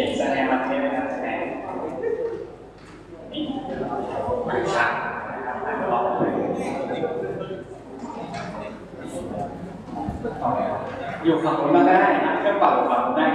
ขียนแสดงมาเทศนะครับแสดงนี่บริษัทนะครับทางรอบเลยอยู่ฝั่งคนก็ได้นะเครื่องเป่าฝั่งคนได้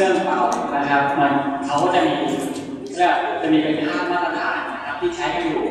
เครื่องเป่านะครับ มันเขาก็จะมีเรียกจะมีเป็นค่ามาตรฐานนะครับที่ใช้กันอยู่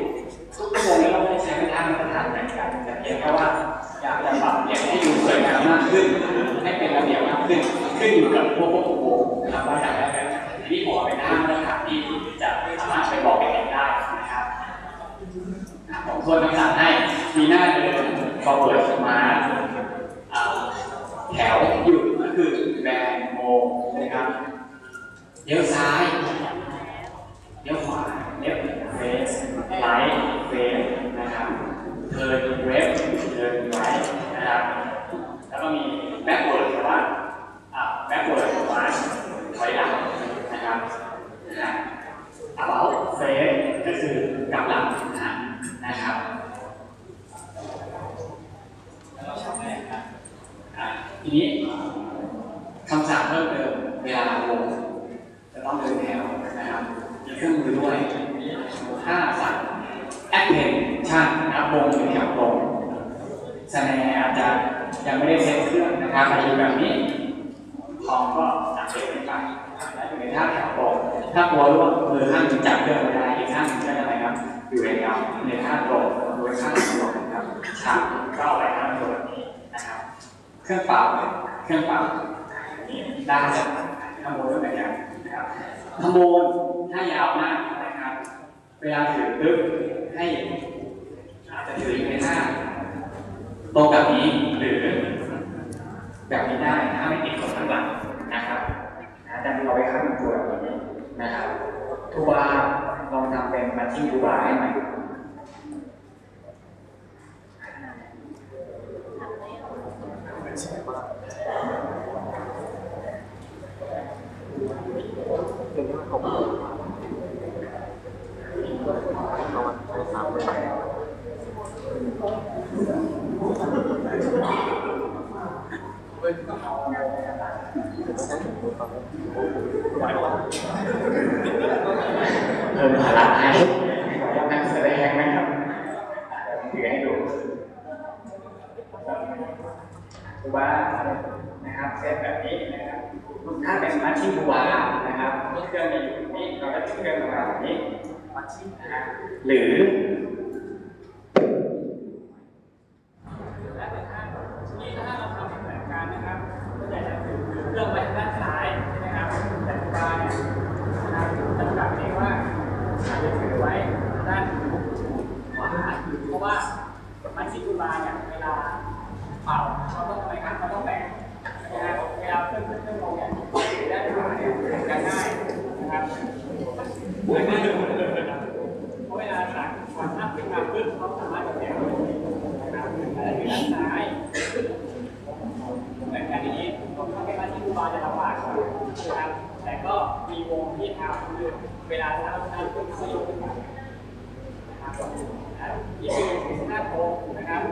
ในท่าโปรดโดยท่าส่วนนะครับฉากก้าไว้ค่าโปรดนะครับ เครื่องเป่าเครื่องเป่าได้จากขโมยด้วยเหมือนกังนะครับขโมยถ้ายาวมากนะครับ เวลาถือปึ๊บให้อาจจะถืออยู่ในหน้าตรงแบบนี้หรือแบบนี้ได้ถ้าไม่ติดกับข้างหลังนะครับนะแต่เอาไว้ข้างตัวนะครับทุบ้านลองทำเป็นมาทิ้งทุบ้านให้ไหม เป็นสิ่งว่าเดี๋ยวนี้มันของ นะครัเวลาน้ำน้ำขึ้นสยุบนะครับนี่คือหน้าโค้งนะครับ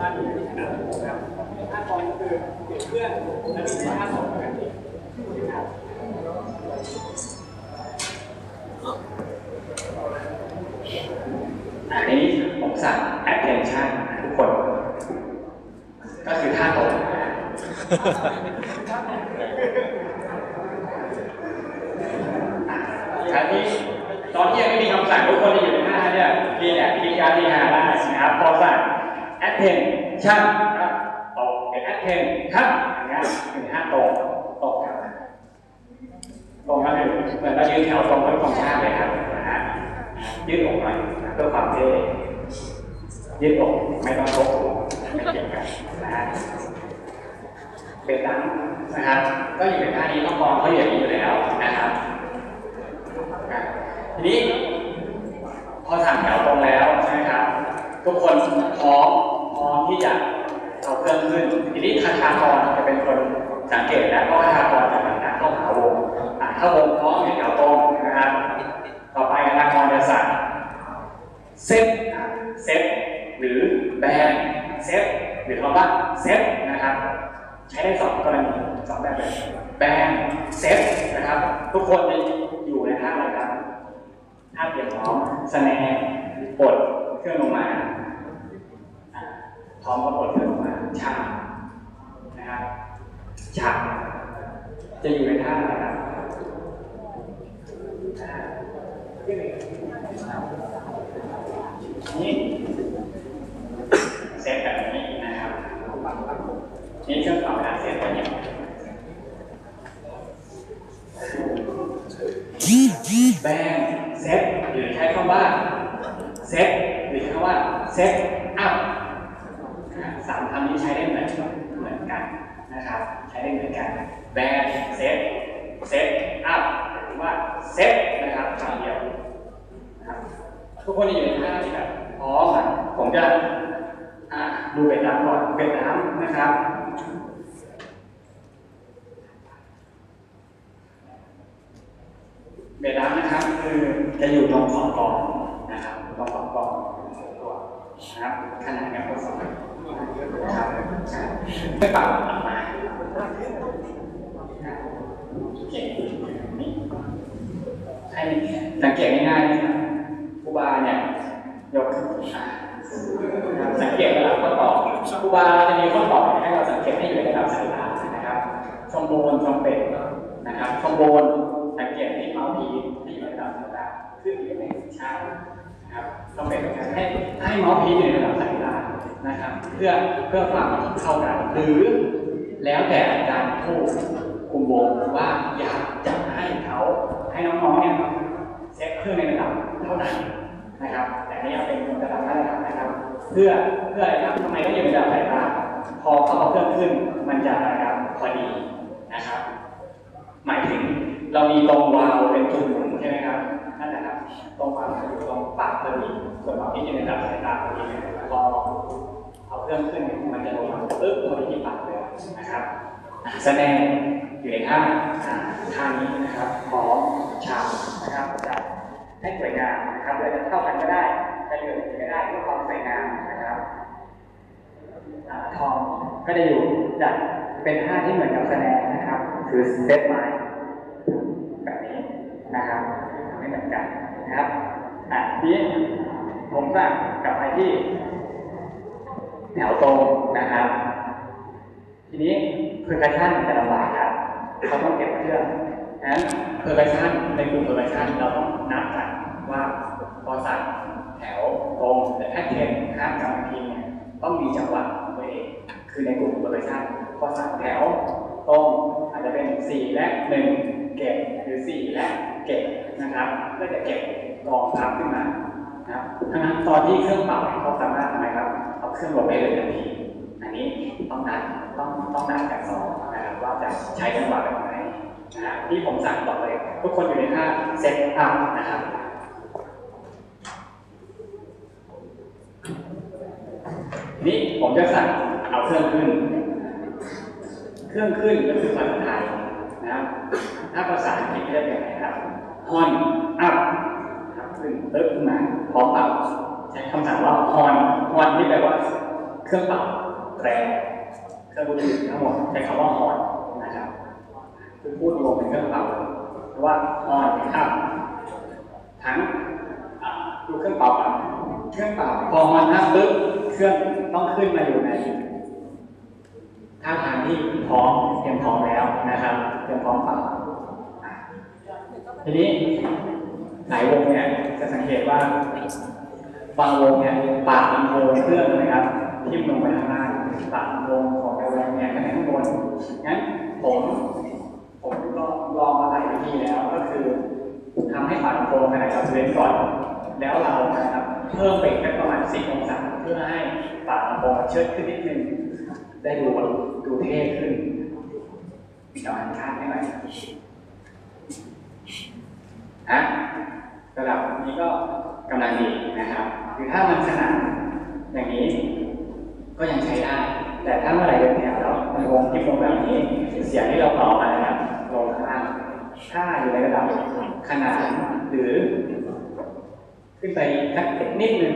ด้านนี้ที่ขนาดนะครับหน้าโค้งคือเปเพื่อนและมีหน้าโค้งกันอีกนะครับอันนี้ผมสั่ง attention ทุกคน ก็คือท่าตรง ก็อนท่านี้ต้องมองเขาอย่างนี้อยู่แล้วนะครับ ทีนี้พอสั่งแถวตรงแล้วใช่ไหมครับ ทุกคนพร้อมพร้อมที่จะเอาเครื่องขึ้น ทีนี้คาทากรจะเป็นคนสังเกตแล้วเพราะคาทากรจะทำการเข้าหาวงอะเข้าวงพร้อมในแถวตรงนะครับ ต่อไปคาทากรจะสั่งเซตอะเซตหรือแบนเซตหรือคำว่าเซตนะครับ ใช้ได้สองกรณีสองแบบเลย แบนเซตนะครับ ทุกคนจะอยู่ในท่าอะไรครับถ้าเตรียมพร้อมสแนร์ปลดเครื่องลงมาพร้อมก็ปลดเครื่องลงมาฉากนะครับฉากจะอยู่ในท่าอะไรครับนี่เซตแบบนี้นะครับนี่เครื่องปรับการต แบบนี้แบนเซตหรือใช้คำว่าเซตหรือใช้คำว่าเซตอัพสามคำนี้ใช้ได้เหมือนเหมือนกันนะครับ ใช้ได้เหมือนกันแบนเซตเซตอัพหรือว่าเซตนะครับคำเดียวทุกคนอยู่ในท่าที่แบบพร้อมอะผมจะดูเบ็ดน้ำก่อนเบ็ดน้ำนะครับ เบดัมนะครับคือ จะอยู่ตรงขอบกล่องนะครับตรงขอบกล่องตัวนะครับขนาดแบบข้อสอบนะครับไม่ปรับออกมาเก่งนี่ให้สังเกตง่ายๆนะครับครูบาเนี่ยยกอ่านสังเกตระดับข้อต่อครูบาจะมี ให้ห้เมาส์พีอยู่ในระดับสายตานะครับ เพื่อเพื่อความเข้ากันหรือแล้วแต่อาจารย์ผู้คุมวงว่าอยากจะให้เขาให้น้องๆเนี่ยเซ็ตเครื่องในระดับเท่าไหร่นะครับ แต่นี่เป็นระดับระดับนะครับ เพื่อเพื่ออะไรครับทำไมต้องอยู่ในระดับสายตาพอเขาเอาเครื่องขึ้นมันจะอะไรครับพอดีนะครับ หมายถึงเรามีตรงวาวเป็นจุดหมุนใช่ไหมครับ ตรงวาอยู่ตรงปากพอดีส่วนเราที่อยู่ในระดับสายตาพอดีเนี่ยพอเอาเครื่องขึ้นมันจะลงมาปึ๊บพอดีที่ปากเลยนะครับแสดงอยู่ในท่าอ่าท่านี้นะครับพร้อมฉากนะครับจะให้สวยงามนะครับเราจะเท่ากันก็ได้จะเหลื่อมก็ได้เพื่อความสวยงามนะครับทองก็จะอยู่จะเป็นท่าที่เหมือนกับแสดงนะครับ คือเซตไม้แบบนี้นะครับไม่เหมือนกัน นะครับอะทีนี้ผมจะกลับไปที่แถวตรงนะครับ ทีนี้เพอร์คัชชันจะลำบากครับเขาต้องเก็บเครื่องนั้นเพอร์คัชชันในกลุ่มเพอร์คัชชันเราต้องนับกันว่าพอสั่งแถวตรงแต่ถ้าเทนห้ามกำพีเนี่ยต้องมีจังหวะของตัวเองคือในกลุ่มเพอร์คัชชันพอสั่งแถวตรงอาจจะเป็นสี่และหนึ่งเก็บหรือสี่และเก็บ นะครับก็จะเก็บกองทับขึ้นมานะครับทั้งนั้นตอนที่เครื่องเป่าเนี่ยเขาสามารถทำไมครับเอาเครื่องลงไปเลยทันทีอันนี้ต้องนัดต้องต้องนัดกันสองนะครับว่าจะใช้จังหวะแบบไหนนะฮะที่ผมสั่งต่อเลย ทุกคนอยู่ในท่าเซตอัพนะครับนี่ผมจะสั่งเอาเครื่องขึ้น เครื่องขึ้นก็คือภาษาไทยนะครับ ถ้าภาษาอังกฤษเรียกยังไงครับ on up ครับขึ้นตึ๊บขึ้นมาพร้อมเป่าใช้คำสั่งว่า on on ที่แปลว่าเครื่องเป่าแตรเครื่องดนตรีทั้งหมดใช้คำว่า on นนะครับคือพูดรวมเป็นเครื่องเป่าเพราะว่า on up ทั้งดูเครื่องเป่าก่อนเครื่องเป่าพอ on up ปึ๊บเครื่องต้องขึ้นมาอยู่ในท่าทางที่พร้อมเตรียมพร้อมแล้วนะครับเตรียมพร้อมเป่า ทีนี้หลายวงเนี่ยจะสังเกตว่าบางวงเนี่ยปากลำโพงเครื่องนะครับทิ่มลงไปข้างล่างปากลำโพงของแต่วงเนี่ยก็ในข้างบนงั้นผมผมลองลองมาหลายวิธีแล้วก็คือทำให้ปากลำโพงนาดกับเว้นก่อนแล้วเรานะครับเพิ่มไปอีกสักประมาณ10องศาเพื่อให้ปากลำโพงเชิดขึ้นนิดนึงได้ดูแบบดูเท่ขึ้นจอหันข้างให้ห นะระดับนี้ก็กำลังดีนะครับคือถ้ามันขนาดอย่างนี้ก็ยังใช้ได้ แต่ถ้าเมื่อไหร่เดินแถวแล้วมันวงที่ลงแบบนี้เสียงที่เราต่อมานะครับลงข้างล่าถ้าอยู่ในระดับขนาดหรือ ขึ้นไปสักนิดนึง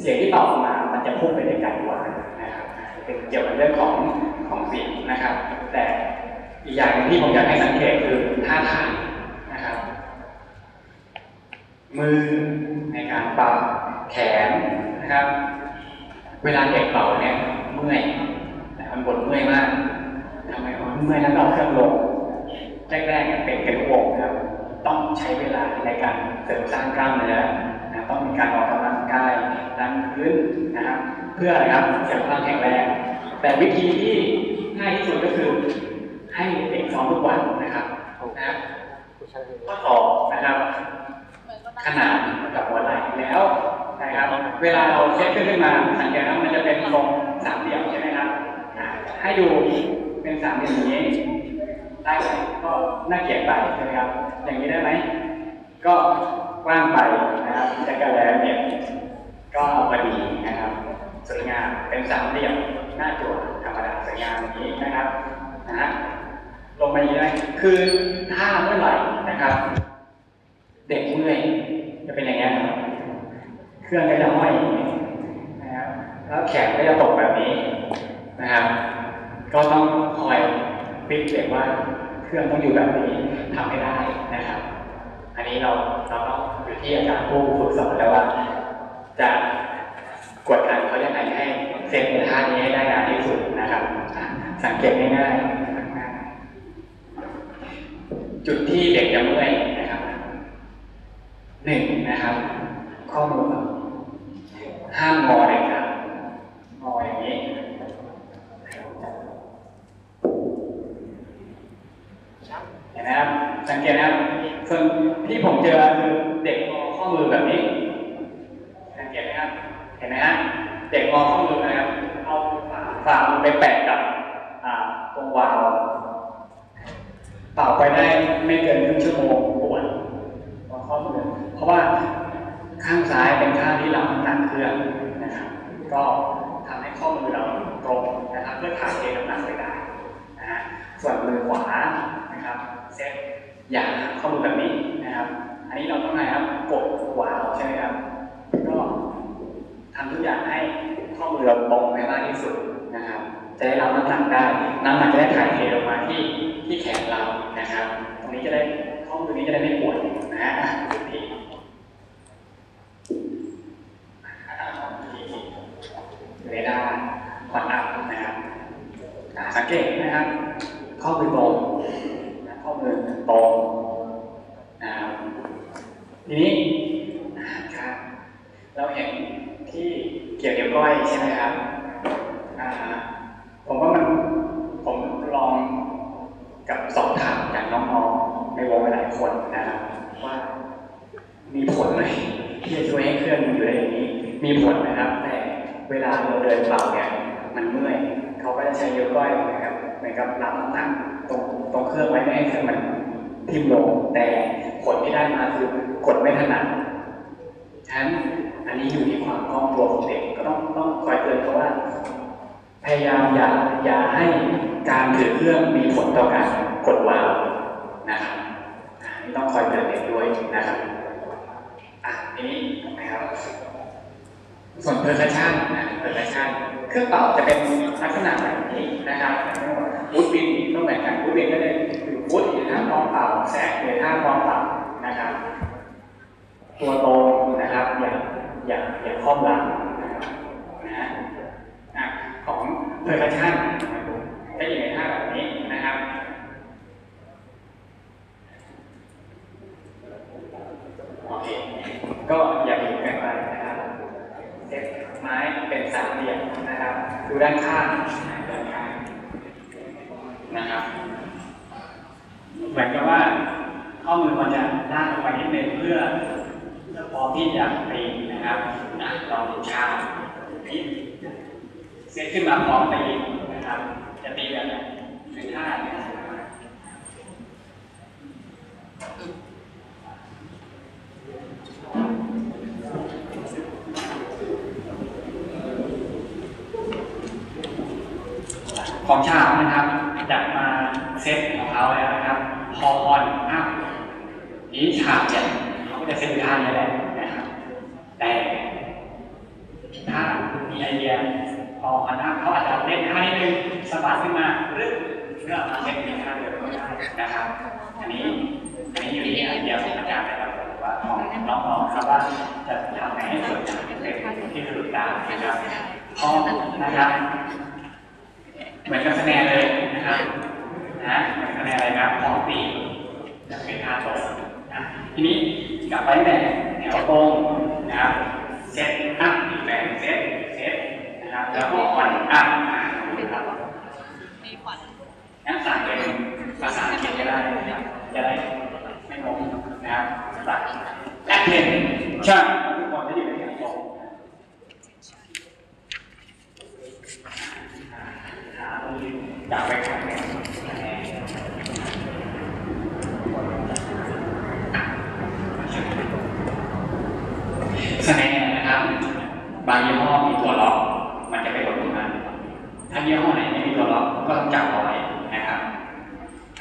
เสียงที่ต่อมา มันจะพุ่งไปได้ไกลกว่านะครับเป็นเกี่ยวกับเรื่องของของเสียงนะครับ แต่อีกอย่างหนึงที่ผมอยากให้สังเกตคือท่าทาง มือในการปรับแขนนะครับ เวลาเด็กเป่าเนี่ยเมื่อยแต่มันบ่นเมื่อยมากทำไมวะเมื่อยแล้วก็เอาเครื่องลงแรกๆเนี่ยเป็นเป็นวงครับ ต้องใช้เวลาในการเสริมสร้างกล้ามเนื้อนะต้องมีการออกกำลังกายดันพื้นนะครับ เพื่ออะไรครับเสริมความแข็งแรง แต่วิธีที่ง่ายที่สุดก็คือ ให้เด็กซ้อมทุกวันนะครับนะครับผู้ชายข้อศอกนะครับ ขนาดกับหัวไหล่แล้วนะครับ เวลาเราเช็คขึ้นขึ้นมาสังเกตว่ามันจะเป็นทรงสามเหลี่ยมใช่ไหมครับอ่าให้ดูเป็นสามเหลี่ยมอย่างนี้ได้ไหมก็น่าเกลียดไปใช่ไหมครับ อย่างนี้ได้ไหมก็กว้างไปนะครับจะกระแลเนี่ยก็พอดีนะครับสวยงามเป็นสามเหลี่ยมหน้าจั่วธรรมดาสวยงามอย่างนี้นะครับนะฮะลงมาอย่างนี้ไหมคือถ้าเมื่อไหร่นะครับ เด็กเมื่อยจะเป็นอย่างนี้ยครับ เครื่องก็จะห้อยนะครับ แล้วแขนก็จะตกแบบนี้นะครับ ก็ต้องคอยฟิกเด็กว่าเครื่องต้องอยู่แบบนี้ทำให้ได้นะครับ อันนี้เราเราต้องอยู่ที่อาจารย์ผู้ฝึกสอนแล้วว่า จะกดดันเขายังไงให้เซตในท่านี้ให้ได้นานที่สุดนะครับ สังเกตง่ายๆจุดที่เด็กจะเมื่อย หนึ่งนะครับ ข้อมือห้ามงอเลยครับงออย่างนี้เห็นไหมครับสังเกตนะครับส่วนที่ผมเจอคือเด็กงอข้อมือแบบนี้ สังเกตไหมครับเห็นไหมฮะเด็กงอข้อมือนะครับเอาฝ่าฝ่ามือไปแปะกับอ่าตรงวาวเป่าไปได้ไม่เกินครึ่งชั่วโมงปวด ข้อมือเพราะว่าข้างซ้ายเป็นข้างที่เรับน้ำหนักเครื่องนะครับ ก็ทำให้ข้อมือเราตรงนะครับ เพื่อถ่ายเทน้ำหนักไปได้นะฮะส่วนมือขวานะครับเซตอย่างข้อมือแบบนี้นะครับ อันนี้เราต้องไงครับกดขวาใช่ไหมครับก็ทำทุกอย่างให้ข้อมือเราตรงให้มากที่สุดนะครับ จะได้รับน้ำหนักได้น้ำหนักจะได้ถ่ายเทลงมาที่ที่แขนเรานะครับ ตรงนี้จะได้ ข้อมือนี้จะได้ไม่ปวดนะฮะอะจุดนี้เรดาร์ขวัญอัพนะครับสังเกตนะครับ ข้อมือตรงข้อมือตรงนะครับทีนี้นะครับเราเห็นที่เกี่ยวกับก้อยใช่ไหมครับอ่าผมว่ามันผมลองกับสอบถามจากน้องๆในวงหลายคนนะครับว่ามีผลไหมที่จะช่วยให้เครื่องมันอยู่ได้อย่างนี้ มีผลนะครับ แต่เวลาเราเดินเปล่าเนี่ยมันเมื่อยเขาก็จะใช้ยกก้อยนะครับเหมือน กับรับน้ำหนักตรงตรงเครื่องไว้ไม่ให้เครื่องมันทิ่มลงแต่ผลที่ได้มาคือกดไม่ถนัดฉะนั้นอันนี้อยู่ที่ความคล่องตัวของเด็กก็ต้องต้องคอยเตือนเขาว่า พยายามอย่าอย่าให้การถือเครื่องมีผลต่อการกดวาวนะครับนี่ต้องคอยเตือนเด็กด้วยนะครับอะทีนี้นะครับ ส่วนเพอร์คัชชันนะเพอร์คัชชันเครื่องเป่าจะเป็นลักษณะแบบนี้นะครับวูดบินต้องแบ่งกันวูดบินก็เลยคือวูดหรือท่ากองเป่าแซกหรือท่ากองเป่านะครับ ตัวโตนะครับอย่าอย่าอย่าครอบหลังนะครับนะฮะอะของเพอร์คัชชันจะอยู่ในท่าแบบนี้นะครับโอเคก็อย่าบีบเกันไปนะครับเซตไม้เป็นสามเหลี่ยมนะครับ ดูด้านข้างด้านข้างนะครับ เหมือนกับว่าข้อมือมันจะลากออกไปนิดนึงเพื่อพอพร้อมที่จะตีนะครับนะลองดูชานี่เซตขึ้นมาพร้อมตีนะครับ จะตีแบบไหน เซตของเขาแล้วนะครับพอออนอัพนี้ฉากเนี่ยเขาก็จะเซตท่านี้แหละนะครับแต่ถ้ามีไอเดียพอออนอัพเขาอาจจะเล่นท่านิดนึงสะบัดขึ้นมาเรื่องเพื่อมาเซตในท่าเดิมก็ได้นะครับอันนี้อันนี้อยู่ที่ไอเดียของอาจารย์นะครับว่าของน้องๆครับว่าจะทำไงให้สวยงามเป็นที่สุดได้นะครับพอนะครับเหมือนกับคะแนนเลยนะครับ นะมือนคะแนนอะไรครับพอมปีจะเป็นท่าตรงนะทีนี้กลับไปแต่แถวตรงนะครับเซตอัพอีกแบบเซตเซตนะครับแล้วก็อ่อนอัพนะครับมีขวัญงั้นสั่งเป็นภาษาอังกฤษก็ได้นะครับจะได้ไม่งงนะครับสั่งแอดเพนชั่นทุกคนจะอยู่ในแถวตรงหาตรงนี้จากไปคะแนนคะแนนคะแนนนะครับ บางยี่ห้อมีตัวล็อก มันจะไม่กดตรงนั้นถ้ายี่ห้อไหนไม่มีตัวล็อกก็ต้องจับเอาไว้นะครับ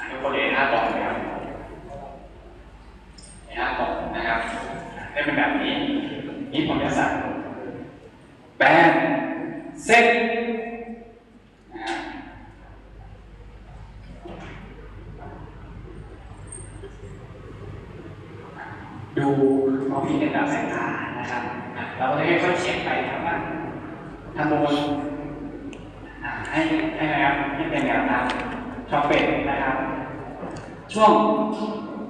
ทุกคนเรียนห้ากล่องนะครับห้ากล่องนะครับได้เป็นแบบนี้ นี่ผมจะสั่งแบนเซ็ตดูมองพิจารณาสายตานะครับ เราก็จะค่อยๆเช็คไปครับว่าทำโมนให้ให้นะครับให้เป็นแนวทางชอบเป็ดนะครับ ช่วง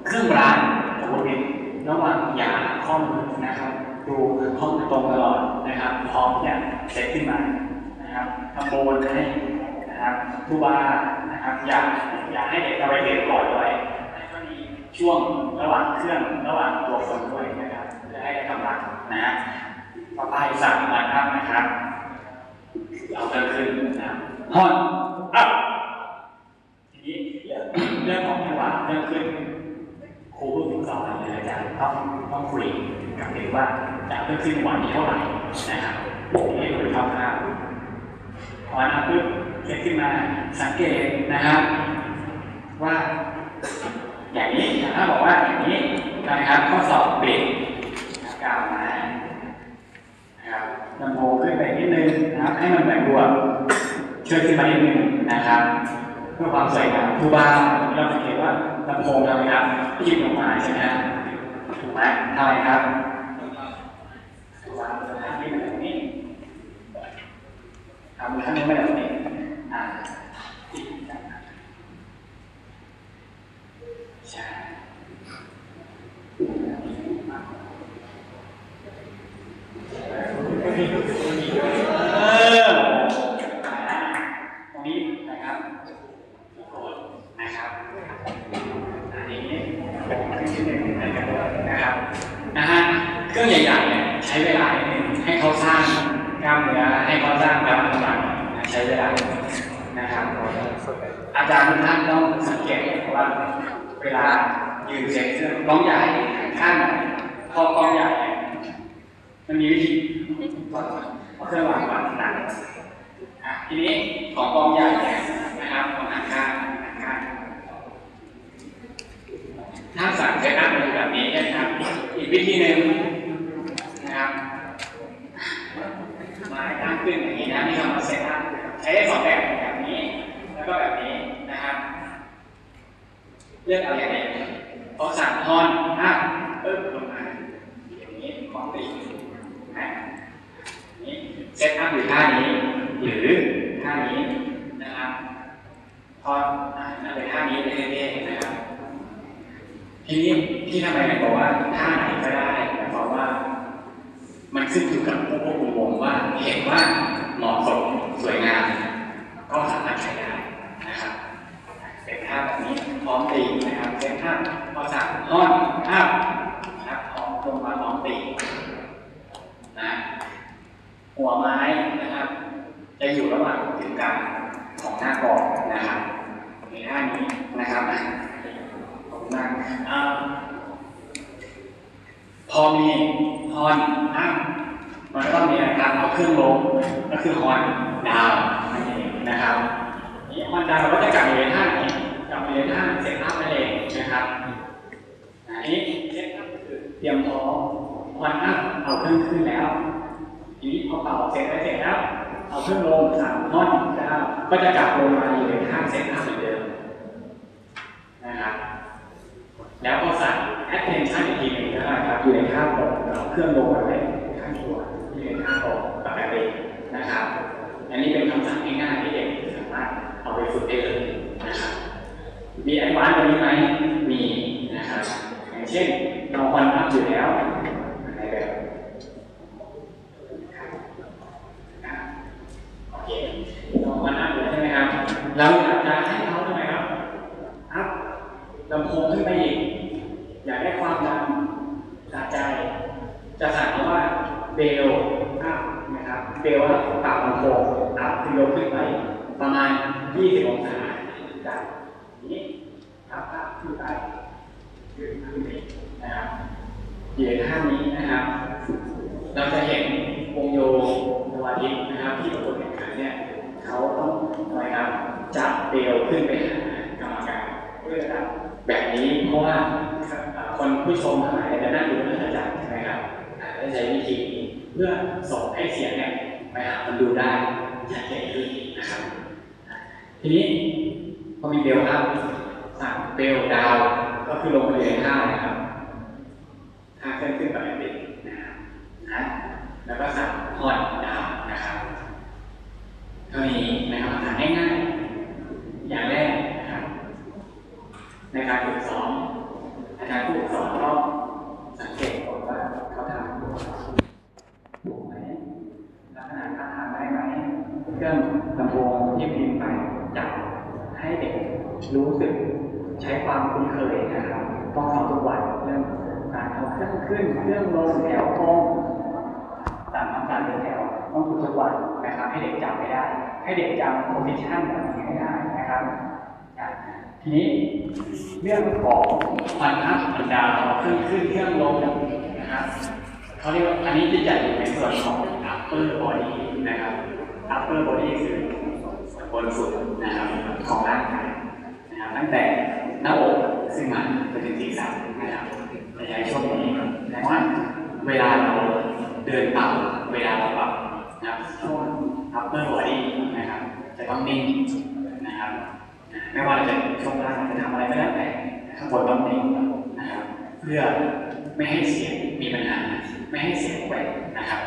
เครื่องรางของบริระหว่างยาข้อมือนะครับดูข้อมือตรงตลอดนะครับพร้อมเนี่ยเซตขึ้นมานะครับทำโบนให้นะครับทูบานะครับอย่าอย่าให้เด็กเอาไปเด็กก่อนเลยให้ก็มีช่วงระหว่างเครื่องระหว่างตัวคนด้วยนะครับเพื่อให้ได้กำลังนะฮะต่อไปสั่งมาครับนะครับ เอาเพิ่มขึ้นนะครับฮอนอัพทีนี้เรื่องเรื่องของจังหวะเพิ่มขึ้นครูผู้ฝึกสอนหรืออาจารย์ต้องต้องคุยกับเด็กว่าจะเพิ่มขึ้นจังหวะนี้เท่าไหร่นะครับนี่คือคร่าวๆพอนะปุ๊บเกิดขึ้นมาสังเกตนะครับ ว่า อย่างนี้ถ้าบอกว่าอย่างนี้นะครับข้อสอบเบรกกล่าวมา นะครับ ลำโพงขึ้นไปนิดนึงนะครับ ให้มันแบบรวมเชื่อขึ้นมานิดนึงนะครับ เพื่อความสวยงามทูบาเราสังเกตว่าลำโพงเราครับที่ยิบลงมาใช่ไหมถูกไหมทำไมครับทูบาจะทำที่แบบนี้ทำข้มันี้ไม่แบบนี้อ่าใช่ เออตรงนี้นะครับโกดนะครับ อันนี้เป็นเครื่องที่หนึ่งนะครับนะฮะเครื่องใหญ่ๆเนี่ยใช้เวลานิดนึงให้เขาสร้างกล้ามเนื้อให้เขาสร้างกล้ามเนื้อใช้เวลานะครับ อาจารย์ทุกท่านต้องสังเกตว่าเวลายืนเช็คเครื่องกล้องใหญ่ข้างไหนพอกล้องใหญ่เนี่ยมันมีวิธีเอาเครื่องวางก่อนหนักอะ ทีนี้ของกองใหญ่นะครับของหันข้างหันข้างถ้าสั่งเซตอัพเป็นแบบนี้นะครับ อีกวิธีหนึ่งนะครับม้ตั้งขึ้นอย่างนี้นะนี่คำว่าเซตอัพใช้ได้สองแบบแบบนี้ แล้วก็แบบนี้นะครับ เลือกเอาอย่างไหนพอสั่งทอนภาพเอิบลงมาอย่างนี้ของตีนะ นี่เซตอัพอยู่ท่านี้ หรือท่านี้นะครับพออ่านั่นเป็นท่านี้เท่ๆนะครับทีนี้ที่ทำไมถึงบอกว่าท่าไหนก็ได้หมายความว่า มันขึ้นอยู่กับผู้ควบคุมวงว่าเห็นว่าเหมาะสมสวยงาม ก็สามารถใช้ได้นะครับเป็นท่าแบบนี้พร้อมตีนะครับเป็นท่าพอสั่งท่อนท่านะครับพร้อมลงมาพร้อมตีนะหัวไม้นะครับ จะอยู่ระหว่างถึงกลางของหน้ากรองนะครับในท่านี้นะครับขอบคุณมากอ่าพอมีฮอนอ้ามมันก็ต้องมีการเอาเครื่องลงก็คือฮอนดาวนั่นเองนะครับ นี่มันดาวก็จะกลับอยู่ในท่าไหนกลับอยู่ในท่าเซตอัพนั่นเองนะครับอันนี้เซตอัพคือเตรียมพร้อมวันอัพเอาเครื่องขึ้นแล้ว ทีนี้พอเป่าเสร็จแล้วเสร็จแล้วเอาเครื่องลงสามท่อนนะครับก็จะกลับลงมาอยู่ในท่างเซตอัพเหมือนเดิมนะครับแล้วก็สั่ง attention อีกทีหนึ่งนะครับอยู่ในท่าตรงเอาเครื่องลงมาไว้ข้างตัวอยู่ในท่าตรงปกตินะครับอันนี้เป็นคำสั่งง่ายๆที่เด็กสามารถเอาไปฝึกได้เลยนะครับมีแอดวานซ์กว่านี้ไหมมีนะครับอย่างเช่นเราคอนอัพอยู่แล้วในแบบ โอเคเรามานั่งอยู่ใช่ไหมครับ เราอยากจะให้เขาทำไมครับอัพลำโพงขึ้นไปอีก อยากได้ความดังสะใจ จะสั่งเขาว่าเบลอัพนะครับ เบลอัพปรับลำโพงอัพขึ้นยกขึ้นไปประมาณ 20 องศาจากนี้อัพอัพขึ้นไปขึ้นขึ้นไปนะครับอยู่ในท่านี้นะครับ เราจะเห็นวงโยโนวาทิตนะครับที่ประกวดแข่งขันเนี่ยเขาต้องอะไรครับ จับเบลขึ้นไปหากรรมการเพื่อรับแบบนี้เพราะว่าคนผู้ชมทั้งหลายจะนั่งดูน่าจะจับใช่ไหมครับอ่าได้ใช้วิธีนี้เพื่อส่งให้เสียงเนี่ยไปหาคนดูได้ชัดเจนขึ้นนะครับ ทีนี้พอมีเบลครับสั่งเบลดาวก็คือลงมาอยู่ในท่านะครับท่าเคลื่อนขึ้นปกตินะครับนะแล้วก็สั่งพอดดาวนะครับเท่านี้นะครับทำง่ายๆอย่างแรกนะครับ ในการฝึกซ้อมอาจารย์ผู้ฝึกสอนต้องสังเกตก่อนว่าเขาทำถูกไหมลักษณะท่าทางได้ไหมเครื่องลำโพงที่พิมพ์ไปจับให้เด็กรู้สึกใช้ ความคุ้นเคยนะครับต้องสอนทุกวันเรื่องการเอาเครื่องขึ้นเครื่องลงแถวตรงตามน้ำตาลเดินแถวต้องฝึกทุกวันนะครับ ให้เด็กจำไม่ได้ ให้เด็กจำโพซิชันแบบนี้ให้ได้นะครับทีนี้เรื่องของพันอัพพันดาวขึ้นขึ้นเครื่องลงนะครับเขาเรียกว่าอันนี้จะจัดอยู่ในส่วนของ upper body นะครับ upper body คือส่วนบนสุดนะครับของร่างกายนะครับตั้งแต่ หน้าอกซึ่งมาไปถึงศีรษะนะครับในใช้ช่วงนี้แต่ว่าเวลาเราเดินต่ำเวลาเราปรับนะครับช่วง upper body นะครับ จะต้องนิ่งนะครับ ไม่ว่าเราจะช่วงล่างจะทำอะไรก็แล้วแต่ข้างบนต้องนิ่งนะครับเพื่อไม่ให้เสียงมีปัญหา ไม่ให้เสียงแหว่งนะครับ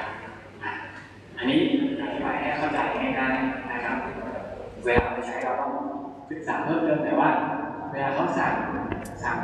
อันนี้อธิบายให้เข้าใจง่ายๆนะครับ เวลาไปใช้เราต้องศึกษาเพิ่มเติมแต่ว่า เวลาเขาสั่งสั่ง